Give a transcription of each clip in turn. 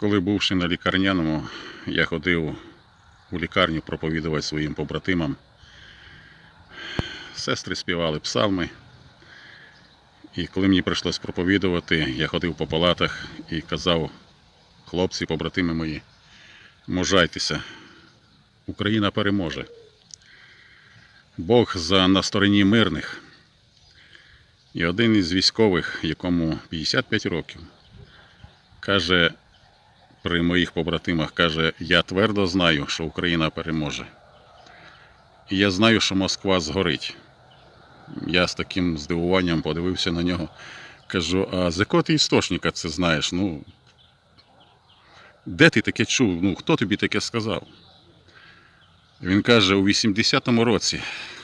Коли бувши на лікарняному, я ходив у лікарню проповідувати своїм побратимам. Сестри співали псалми. І коли мені прийшлось проповідувати, я ходив по палатах і казав, хлопці, побратими мої, можайтеся, Україна переможе. Бог за на стороні мирних. І один із військових, якому 55 років, каже при моїх побратимах, каже, я твердо знаю, що Україна переможе. І я знаю, що Москва згорить. Я з таким здивуванням подивився на нього. Кажу, а з якого ти істочника це знаєш? Ну, де ти таке чув? Ну, хто тобі таке сказав? Він каже, у 80-му році,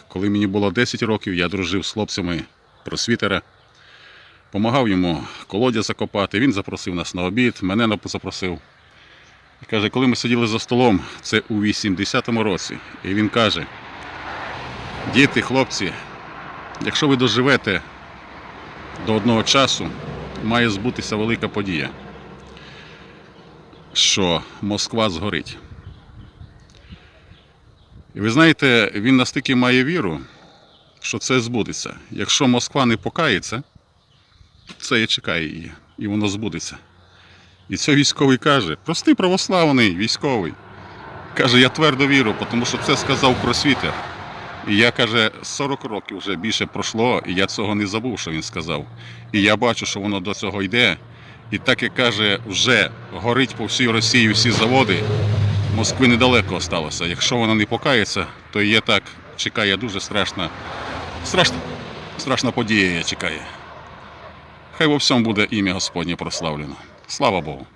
коли мені було 10 років, я дружив з хлопцями просвітера, помагав йому колодязь закопати. Він запросив нас на обід, мене запросив. І каже, коли ми сиділи за столом, це у 80-му році. І він каже: діти, хлопці, якщо ви доживете до одного часу, має збутися велика подія, що Москва згорить. І ви знаєте, він настільки має віру, що це збудеться. Якщо Москва не покається, це і чекає її, і воно збудеться. І цей військовий каже, простий православний військовий. Каже, я твердо вірю, тому що це сказав просвітер. І я каже, 40 років вже більше пройшло, і я цього не забув, що він сказав. І я бачу, що воно до цього йде. І так як каже, вже горить по всій Росії всі заводи, Москви недалеко осталося. Якщо вона не покається, то є так, чекає дуже страшна, страшна, страшна подія чекає. Хай во всьому буде ім'я Господнє прославлено. Слава Богу.